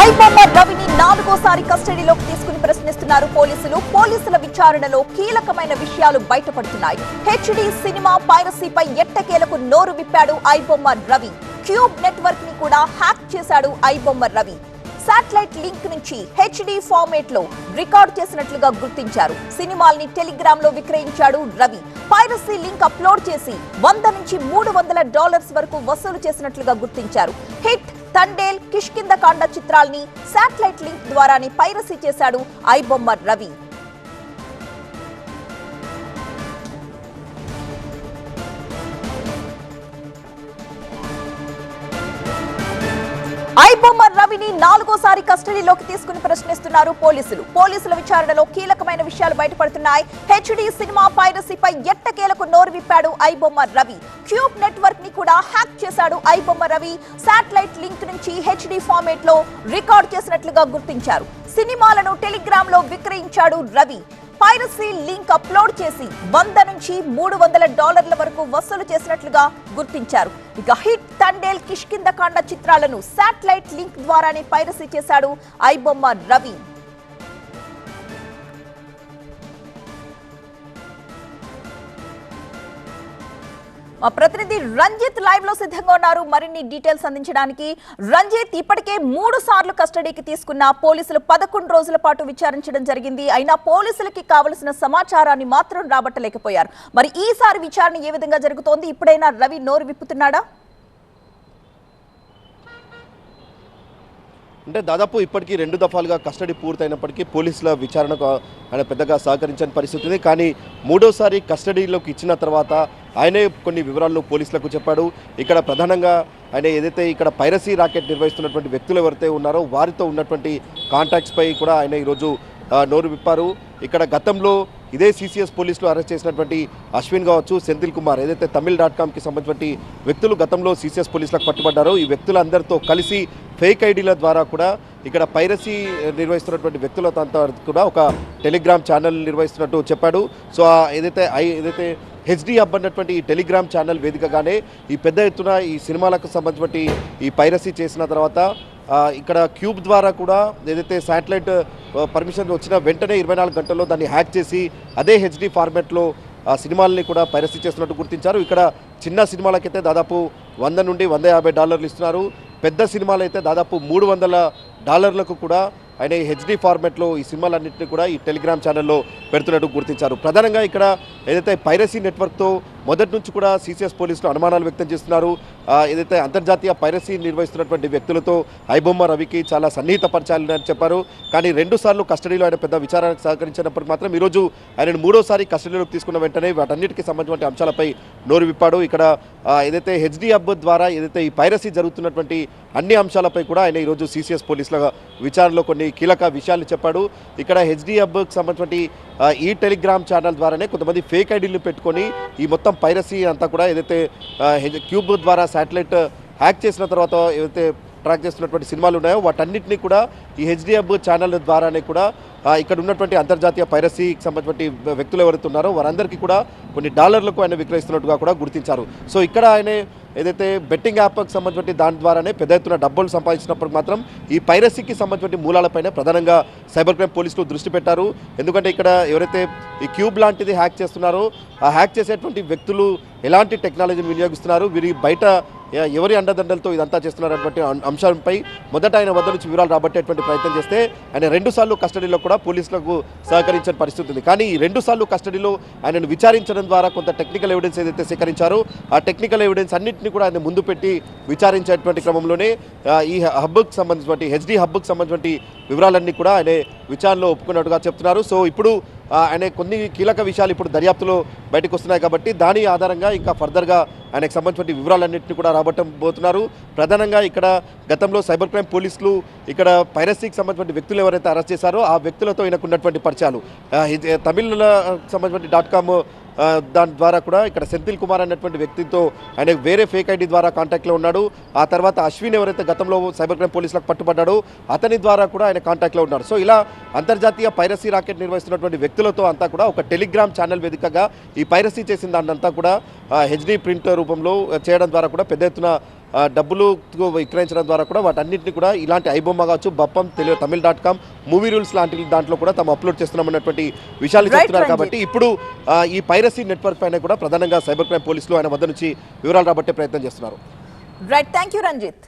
ఐబొమ్మ రవిని నాలుగోసారి కస్టడీలోకి తీసుకుని ప్రశ్నిస్తున్నారు పోలీసులు. పోలీసుల విచారణలో కీలకమైన విషయాలు బయటపడుతున్నాయి. హెచ్డి సినిమా పైరసీపై ఎట్టకేలకు నోరు విప్పాడు ఐబొమ్మ రవి. క్యూబ్ నెట్వర్క్ని కూడా హ్యాక్ చేశాడు ఐబొమ్మ రవి. శాటిలైట్ లింక్ నుంచి హెచ్డి ఫార్మేట్లో రికార్డ్ చేసినట్లుగా గుర్తించారు. సినిమాల్ని టెలిగ్రామ్లో విక్రయించాడు రవి. పైరసీ లింక్ అప్లోడ్ చేసి వంద నుంచి మూడు వందల డాలర్స్ వరకు వసూలు చేసినట్లుగా గుర్తించారు. హిట్ తండేల్ కిష్కింద కాండ చిత్రాల్ని శాటిలైట్ లింక్ ద్వారానే పైరసీ చేశాడు ఐబొమ్మర్ రవి. ఐబొమ్మ రవిని నాలుగోసారి కస్టడీలోకి తీసుకుని ప్రశ్నిస్తున్నారు పోలీసులు. పోలీసుల విచారణలో కీలకమైన విషయాలు బయటపడుతున్నాయి. హెచ్డి సినిమా పైరసీపై ఎట్టకేలకు నోరు విప్పాడు ఐబొమ్మర్ రవి. క్యూబ్ నెట్వర్క్ని కూడా హ్యాక్ చేశాడు ఐబొమ్మ రవి. శాటిలైట్ లింక్ నుంచి హెచ్డి ఫార్మేట్లో రికార్డ్ చేసినట్లుగా గుర్తించారు. సినిమాలను టెలిగ్రామ్లో విక్రయించాడు రవి. పైరసీ లింక్ అప్లోడ్ చేసి వంద నుంచి మూడు వందల డాలర్ల వరకు వసూలు చేసినట్లుగా గుర్తించారు. ఇక హిట్ తండేల్ కిష్కింద కాండ చిత్రాలను శాటిలైట్ లింక్ ద్వారానే పైరసీ చేశాడు ఐబొమ్మ రవి. మా ప్రతినిధి రంజిత్ లైవ్లో సిద్ధంగా ఉన్నారు. మరిన్ని డీటెయిల్స్ అందించడానికి రంజిత్ ఇప్పటికే మూడు సార్లు కస్టడీకి తీసుకున్న పోలీసులు పదకొండు రోజుల పాటు విచారించడం జరిగింది. అయినా పోలీసులకి కావలసిన సమాచారాన్ని మాత్రం రాబట్టలేకపోయారు. మరి ఈసారి విచారణ ఏ విధంగా జరుగుతోంది? ఇప్పుడైనా రవి నోరు విప్పుతున్నాడా? అంటే దాదాపు ఇప్పటికీ రెండు దఫాలుగా కస్టడీ పూర్తయినప్పటికీ పోలీసుల విచారణకు ఆయన పెద్దగా సహకరించని పరిస్థితి ఉంది. కానీ మూడోసారి కస్టడీలోకి ఇచ్చిన తర్వాత ఆయనే కొన్ని వివరాలను పోలీసులకు చెప్పాడు. ఇక్కడ ప్రధానంగా ఆయన ఏదైతే ఇక్కడ పైరసీ రాకెట్ నిర్వహిస్తున్నటువంటి వ్యక్తులు ఎవరైతే ఉన్నారో వారితో ఉన్నటువంటి కాంటాక్ట్స్పై కూడా ఆయన ఈరోజు నోరు విప్పారు. ఇక్కడ గతంలో ఇదే సీసీఎస్ పోలీసులు అరెస్ట్ చేసినటువంటి అశ్విన్ కావచ్చు సెంథిల్ కుమార్ ఏదైతే తమిళ్ డాట్ కామ్కి సంబంధించినటువంటి వ్యక్తులు గతంలో సీసీఎస్ పోలీసులకు పట్టుబడ్డారో ఈ వ్యక్తులందరితో కలిసి ఫేక్ ఐడీల ద్వారా కూడా ఇక్కడ పైరసీ నిర్వహిస్తున్నటువంటి వ్యక్తుల కూడా ఒక టెలిగ్రామ్ ఛానల్ నిర్వహిస్తున్నట్టు చెప్పాడు. సో ఏదైతే ఐ ఏదైతే హెచ్డి హబ్ అన్నటువంటి ఈ టెలిగ్రామ్ ఛానల్ వేదికగానే ఈ పెద్ద ఎత్తున ఈ సినిమాలకు సంబంధించినటువంటి ఈ పైరసీ చేసిన తర్వాత ఇక్కడ క్యూబ్ ద్వారా కూడా ఏదైతే శాటిలైట్ పర్మిషన్ వచ్చిన వెంటనే ఇరవై నాలుగు గంటల్లో దాన్ని హ్యాక్ చేసి అదే హెచ్డి ఫార్మాట్లో ఆ సినిమాలని కూడా పైరసీ చేస్తున్నట్టు గుర్తించారు. ఇక్కడ చిన్న సినిమాలకైతే దాదాపు వంద నుండి వంద యాభై డాలర్లు ఇస్తున్నారు. పెద్ద సినిమాలు అయితే దాదాపు మూడు వందల డాలర్లకు కూడా ఆయన హెచ్డి ఫార్మాట్లో ఈ సినిమాలన్నింటినీ కూడా ఈ టెలిగ్రామ్ ఛానల్లో పెడుతున్నట్టు గుర్తించారు. ప్రధానంగా ఇక్కడ ఏదైతే పైరసీ నెట్వర్క్తో మొదటి నుంచి కూడా సిసిఎస్ పోలీసులు అనుమానాలు వ్యక్తం చేస్తున్నారు ఏదైతే అంతర్జాతీయ పైరసీ నిర్వహిస్తున్నటువంటి వ్యక్తులతో ఐబొమ్మ రవికి చాలా సన్నిహిత పరిచయాలని చెప్పారు. కానీ రెండు సార్లు కస్టడీలో ఆయన పెద్ద విచారణకు సహకరించినప్పటికీ మాత్రం ఈరోజు ఆయన మూడోసారి కస్టడీలోకి తీసుకున్న వెంటనే వాటన్నిటికీ సంబంధించిన అంశాలపై నోరు విప్పాడు. ఇక్కడ ఏదైతే హెచ్డి హబ్ ద్వారా ఏదైతే ఈ పైరసీ జరుగుతున్నటువంటి అన్ని అంశాలపై కూడా ఆయన ఈరోజు సిసిఎస్ పోలీసుల విచారణలో కొన్ని కీలక విషయాలు చెప్పాడు. ఇక్కడ హెచ్డి హబ్కి సంబంధించినటువంటి ఈ టెలిగ్రామ్ ఛానల్ ద్వారానే కొంతమంది ఫేక్ ఐడీలు పెట్టుకొని ఈ మొత్తం పైరసీ అంతా కూడా ఏదైతే క్యూబ్ ద్వారా శాటిలైట్ హ్యాక్ చేసిన తర్వాత ఏదైతే ట్రాక్ చేస్తున్నటువంటి సినిమాలు ఉన్నాయో వాటన్నిటిని కూడా ఈ హెచ్డిఎఫ్ హబ్ ఛానల్ ద్వారానే కూడా ఇక్కడ ఉన్నటువంటి అంతర్జాతీయ పైరసీకి సంబంధించిన వ్యక్తులు ఎవరైతే ఉన్నారో వారందరికీ కూడా కొన్ని డాలర్లకు ఆయన విక్రయిస్తున్నట్టుగా కూడా గుర్తించారు. సో ఇక్కడ ఆయన ఏదైతే బెట్టింగ్ యాప్కి సంబంధించిన దాని ద్వారానే పెద్ద ఎత్తున డబ్బులు సంపాదించినప్పుడు మాత్రం ఈ పైరసీకి సంబంధించిన మూలాలపైన ప్రధానంగా సైబర్ క్రైమ్ పోలీసులు దృష్టి పెట్టారు. ఎందుకంటే ఇక్కడ ఎవరైతే ఈ క్యూబ్ లాంటిది హ్యాక్ చేస్తున్నారో ఆ హ్యాక్ చేసేటువంటి వ్యక్తులు ఎలాంటి టెక్నాలజీని వినియోగిస్తున్నారు వీరి బయట ఎవరి అండదండలతో ఇదంతా చేస్తున్నారన్నటువంటి అంశంపై మొదట ఆయన వద్ద నుంచి వివరాలు రాబట్టేటువంటి ప్రయత్నం చేస్తే ఆయన రెండు సార్లు కస్టడీలో కూడా పోలీసులకు సహకరించిన పరిస్థితి ఉంది. కానీ ఈ రెండు సార్లు కస్టడీలో ఆయనను విచారించడం ద్వారా కొంత టెక్నికల్ ఎవిడెన్స్ ఏదైతే సేకరించారో ఆ టెక్నికల్ ఎవిడెన్స్ అన్నింటినీ కూడా ఆయన ముందు పెట్టి విచారించేటువంటి క్రమంలోనే ఈ హబ్బుకు సంబంధించినటువంటి హెచ్డి హబ్బుకు సంబంధించినటువంటి వివరాలన్నీ కూడా ఆయన విచారణలో ఒప్పుకున్నట్టుగా చెప్తున్నారు. సో ఇప్పుడు ఆయన కొన్ని కీలక విషయాలు ఇప్పుడు దర్యాప్తులో బయటకు వస్తున్నాయి కాబట్టి దాని ఆధారంగా ఇంకా ఫర్దర్గా ఆయనకు సంబంధించిన వివరాలన్నింటినీ కూడా రాబట్టబోతున్నారు ప్రధానంగా ఇక్కడ గతంలో సైబర్ క్రైమ్ పోలీసులు ఇక్కడ పైరసీకి సంబంధించిన వ్యక్తులు ఎవరైతే అరెస్ట్ చేశారో ఆ వ్యక్తులతో ఈయనకు ఉన్నటువంటి పరిచయాలు. తమిళ సంబంధించిన డాట్ కామ్ దాని ద్వారా కూడా ఇక్కడ సెంథిల్ కుమార్ అనేటువంటి వ్యక్తితో ఆయన వేరే ఫేక్ ఐడి ద్వారా కాంటాక్ట్లో ఉన్నాడు. ఆ తర్వాత అశ్విన్ ఎవరైతే గతంలో సైబర్ క్రైమ్ పోలీసులకు పట్టుబడ్డాడో అతని ద్వారా కూడా ఆయన కాంటాక్ట్లో ఉన్నాడు. సో ఇలా అంతర్జాతీయ పైరసీ రాకెట్ నిర్వహిస్తున్నటువంటి వ్యక్తులతో అంతా కూడా ఒక టెలిగ్రామ్ ఛానల్ వేదికగా ఈ పైరసీ చేసిన దాన్నంతా కూడా హెచ్డి ప్రింట్ రూపంలో చేయడం ద్వారా కూడా పెద్ద ఎత్తున డబ్బులు విక్రయించడం ద్వారా కూడా వాటన్నింటినీ కూడా ఇలాంటి ఐబొమ్మ కావచ్చు Bappam Telugu Tamil dot com movie rules లాంటి దాంట్లో కూడా తాము అప్లోడ్ చేస్తున్నామన్నటువంటి విషయాలు చెప్తున్నారు. కాబట్టి ఇప్పుడు ఈ పైరసీ నెట్వర్క్ పైన కూడా ప్రధానంగా సైబర్ క్రైమ్ పోలీసులు ఆయన వద్ద నుంచి వివరాలు రాబట్టే ప్రయత్నం చేస్తున్నారు రైట్ థ్యాంక్ యూ రంజిత్